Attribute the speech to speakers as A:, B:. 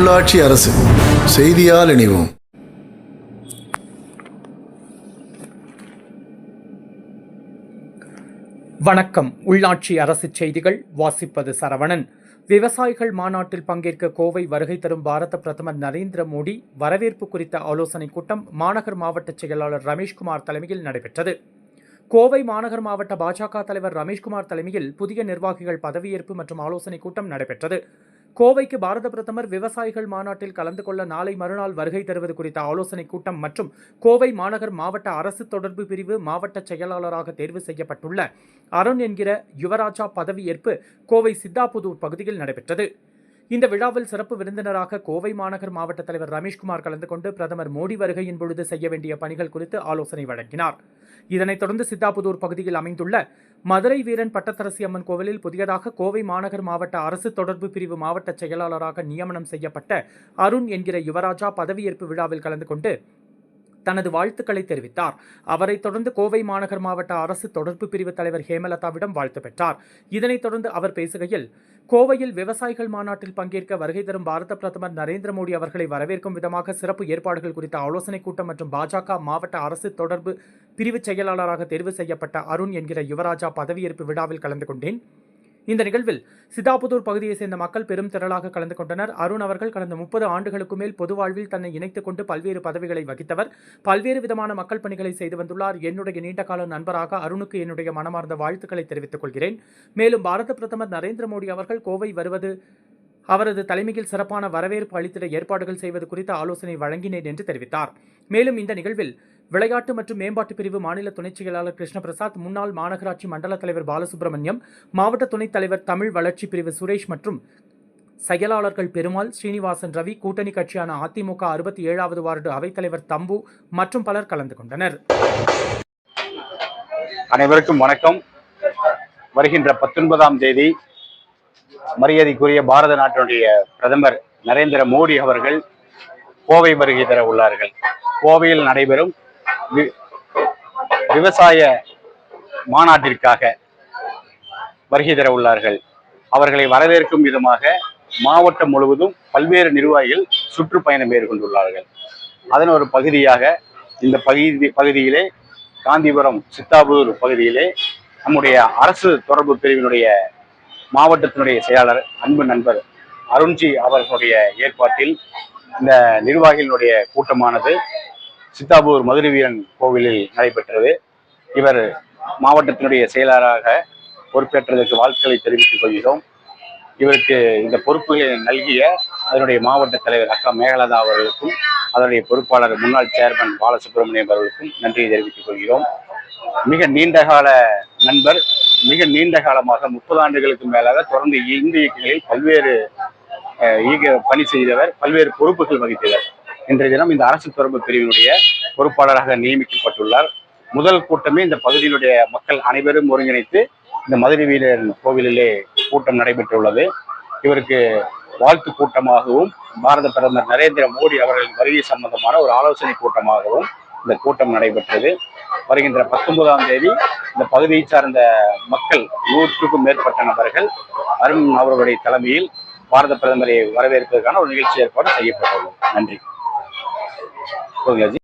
A: உள்ளாட்சி அரசு. செய்தியால் இணைவோம்.
B: வணக்கம். உள்ளாட்சி அரசு செய்திகள் வாசிப்பது சரவணன். விவசாயிகள் மாநாட்டில் பங்கேற்க கோவை வருகை தரும் பாரத பிரதமர் நரேந்திர மோடி வரவேற்பு குறித்த ஆலோசனைக் கூட்டம் மாநகர் மாவட்ட செயலாளர் ரமேஷ்குமார் தலைமையில் நடைபெற்றது. கோவை மாநகர் மாவட்ட பாஜக தலைவர் ரமேஷ்குமார் தலைமையில் புதிய நிர்வாகிகள் பதவியேற்பு மற்றும் ஆலோசனைக் கூட்டம் நடைபெற்றது. கோவைக்கு பாரத பிரதமர் விவசாயிகள் மாநாட்டில் கலந்து கொள்ள நாளை மறுநாள் வருகை தருவது குறித்த ஆலோசனைக் கூட்டம் மற்றும் கோவை மாநகர் மாவட்ட அரசு தொடர்பு பிரிவு மாவட்ட செயலாளராக தேர்வு செய்யப்பட்டுள்ள அருண் என்கிற யுவராஜா பதவியேற்பு கோவை சித்தாபுதூர் பகுதியில் நடைபெற்றது. இந்த விழாவில் சிறப்பு விருந்தினராக கோவை மாநகர் மாவட்ட தலைவர் ரமேஷ்குமார் கலந்து கொண்டு பிரதமர் மோடி வருகையின் பொழுது செய்ய வேண்டிய பணிகள் குறித்து ஆலோசனை வழங்கினார். இதனைத் தொடர்ந்து சித்தாபுதூர் பகுதியில் அமைந்துள்ள மதுரை வீரன் பட்டத்தரசி அம்மன் கோவிலில் புதியதாக கோவை மாநகர் மாவட்ட அரசு தொடர்பு பிரிவு மாவட்ட செயலாளராக நியமனம் செய்யப்பட்ட அருண் என்கிற யுவராஜா பதவியேற்பு விழாவில் கலந்து கொண்டு தனது வாழ்த்துக்களை தெரிவித்தார். அவரைத் தொடர்ந்து கோவை மாநகர் மாவட்ட அரசு தொடர்பு பிரிவு தலைவர் ஹேமலதாவிடம் வாழ்த்து பெற்றார். இதனைத் தொடர்ந்து அவர் பேசுகையில் கோவையில் விவசாயிகள் மாநாட்டில் பங்கேற்க வருகை தரும் பாரத பிரதமர் நரேந்திர மோடி அவர்களை வரவேற்கும் விதமாக சிறப்பு ஏற்பாடுகள் குறித்த ஆலோசனைக் கூட்டம் மற்றும் பாஜக மாவட்ட அரசு தொடர்பு பிரிவு செயலாளராக தேர்வு செய்யப்பட்ட அருண் என்கிற யுவராஜா பதவியேற்பு விழாவில் கலந்து கொண்டேன். இந்த நிகழ்வில் சிதாபுதூர் பகுதியைச் சேர்ந்த மக்கள் பெரும் திரளாக கலந்து கொண்டனர். அருண் அவர்கள் கடந்த முப்பது ஆண்டுகளுக்கு மேல் பொது வாழ்வில் தன்னை இணைத்துக் கொண்டு பல்வேறு பதவிகளை வகித்தவர். பல்வேறு விதமான மக்கள் பணிகளை செய்து வந்துள்ளார். என்னுடைய நீண்டகால நண்பராக அருணுக்கு என்னுடைய மனமார்ந்த வாழ்த்துக்களை தெரிவித்துக் கொள்கிறேன். மேலும் பாரத பிரதமர் நரேந்திர மோடி அவர்கள் கோவை வருவது அவரது தலைமையில் சிறப்பான வரவேற்பு அளித்திட ஏற்பாடுகள் செய்வது குறித்து ஆலோசனை வழங்கினேன் என்று தெரிவித்தார். மேலும் இந்த நிகழ்வில் விளையாட்டு மற்றும் மேம்பாட்டு பிரிவு மாநில துணைச் செயலாளர் கிருஷ்ணபிரசாத் முன்னாள் மாநகராட்சி மண்டல தலைவர் பாலசுப்ரமணியம் மாவட்ட துணைத் தலைவர் தமிழ் வளர்ச்சி பிரிவு சுரேஷ் மற்றும் செயலாளர்கள் பெருமாள் ஸ்ரீனிவாசன் ரவி கூட்டணி கட்சியான அதிமுக அறுபத்தி ஏழாவது வார்டு அவைத்தலைவர் தம்பு மற்றும் பலர் கலந்து கொண்டனர்.
C: அனைவருக்கும் வணக்கம். வருகின்ற பத்தொன்பதாம் தேதி மரியாதைக்குரிய பாரத நாட்டினுடைய பிரதமர் நரேந்திர மோடி அவர்கள் கோவை வருகை தர உள்ளார்கள். கோவையில் நடைபெறும் விவசாய மாநாட்டிற்காக வருகை தர உள்ளார்கள். அவர்களை வரவேற்கும் விதமாக மாவட்டம் முழுவதும் பல்வேறு நிர்வாகிகள் சுற்றுப்பயணம் மேற்கொண்டுள்ளார்கள். அதன் ஒரு பகுதியாக இந்த பகுதி பகுதியிலே காந்திபுரம் சித்தாபுதூர் பகுதியிலே நம்முடைய அரசு தொடர்பு பிரிவினுடைய மாவட்டத்தினுடைய செயலாளர் அன்பு நண்பர் அருண்ஜி அவர்களுடைய ஏற்பாட்டில் இந்த நிர்வாகிகளுடைய கூட்டமானது சித்தாபூர் மதுரை வீரன் கோவிலில் நடைபெற்றது. இவர் மாவட்டத்தினுடைய செயலாளராக பொறுப்பேற்றதற்கு வாழ்த்துக்களை தெரிவித்துக் கொள்கிறோம். இவருக்கு இந்த பொறுப்புகளை நல்கிய அதனுடைய மாவட்ட தலைவர் அக்கா மேகலதா அவர்களுக்கும் அதனுடைய பொறுப்பாளர் முன்னாள் சேர்மன் பாலசுப்ரமணியம் அவர்களுக்கும் நன்றியை தெரிவித்துக் கொள்கிறோம். மிக நீண்டகால நண்பர் மிக நீண்ட காலமாக முப்பது ஆண்டுகளுக்கு மேலாக தொடர்ந்து இந்து இயக்கங்களில் பல்வேறு ஈக பணி செய்தவர் பல்வேறு பொறுப்புகள் வகித்தவர். இன்றைய தினம் இந்த அரசு தொடர்பு பிரிவினுடைய பொறுப்பாளராக நியமிக்கப்பட்டுள்ளார். முதல் கூட்டமே இந்த பகுதியினுடைய மக்கள் அனைவரும் ஒருங்கிணைத்து இந்த மதுரை வீரர் கோவிலிலே கூட்டம் நடைபெற்றுள்ளது. இவருக்கு வாழ்த்து கூட்டமாகவும் பாரத பிரதமர் நரேந்திர மோடி அவர்களின் வருகை சம்பந்தமான ஒரு ஆலோசனை கூட்டமாகவும் இந்த கூட்டம் நடைபெற்றது. வருகின்ற பத்தொன்பதாம் தேதி இந்த பகுதியை சார்ந்த மக்கள் நூற்றுக்கும் மேற்பட்ட நபர்கள் அருண் அவர்களுடைய தலைமையில் பாரத பிரதமரை வரவேற்பதற்கான ஒரு நிகழ்ச்சி ஏற்பாடு செய்யப்பட்டுள்ளது. நன்றி. 그럼 여지?